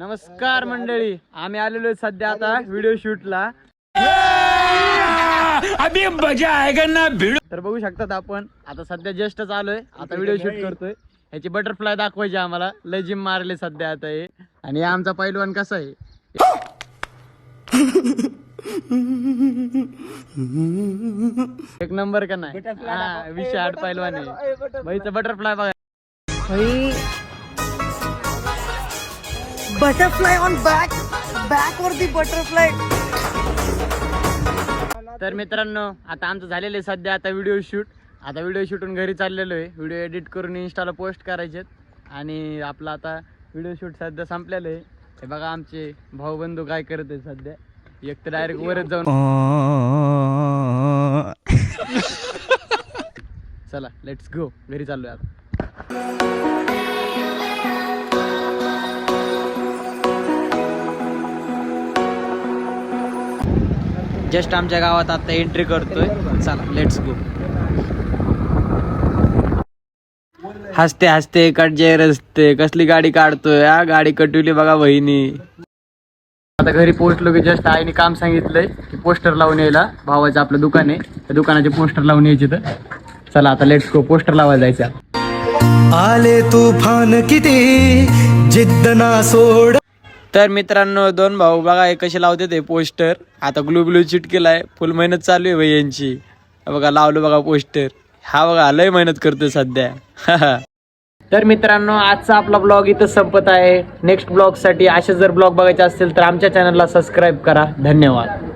नमस्कार मंडळी. आम्ही आलेलो आहे सध्या आता व्हिडिओ शूटला. अभी मजा आएगा ना भिड़. तर बघू शकतात आपण आता सध्या जस्टच आलोय आता व्हिडिओ शूट करतोय. ह्याची बटरफ्लाय दाखवायची आम्हाला. लय जिम मारले सध्या आता हे. आणि हा आमचा पैलवान कसा आहे? एक नंबर का नाही? हा, विषय आठ पैलवान आहे. बाईचा बटरफ्लाय बघा. बटरफ्लाय ऑन बॅक बॅक वरती बटरफ्लाय तर मित्रांनो आता आमचं झालेलं आहे सध्या आता व्हिडिओ शूट आता व्हिडिओ शूटून घरी चाललेलो आहे. व्हिडिओ एडिट करून इंस्टाला पोस्ट करायचे आणि आपला आता व्हिडिओ शूट सध्या संपलेलं आहे. हे बघा आमचे भाऊबंधू काय करत आहे सध्या. एक तर डायरेक्ट वरच जाऊन चला लेट्स गो घरी चाललोय आता. जस्ट आमच्या गावात आता एंट्री करतोय. चला लेट्स गो हसते हसते कटजे रस्ते कसली गाडी काढतोय हा? गाडी कटवली बघा बहिणी आता घरी पोहोचलो की जस्ट आईने काम सांगितलंय की पोस्टर लावून यायला. भावाचं आपलं दुकान आहे. त्या दुकानाचे पोस्टर लावून यायचे तर. चला आता लेट्स गो पोस्टर लावायला जायचं. आले तुफान किती? जिद्द ना सोड. तर मित्रांनो दोन भाऊ बघा हे कसे लावते ते पोस्टर आता ग्लू ब्लू चिट केलाय. फुल मेहनत चालू आहे भाई यांची. बघा लावलं बघा पोस्टर हा बघा लय मेहनत करतोय सध्या. तर मित्रांनो आजचा आपला ब्लॉग इथं संपत आहे. नेक्स्ट ब्लॉगसाठी असे जर ब्लॉग बघायचे असतील तर आमच्या चॅनलला सबस्क्राईब करा. धन्यवाद.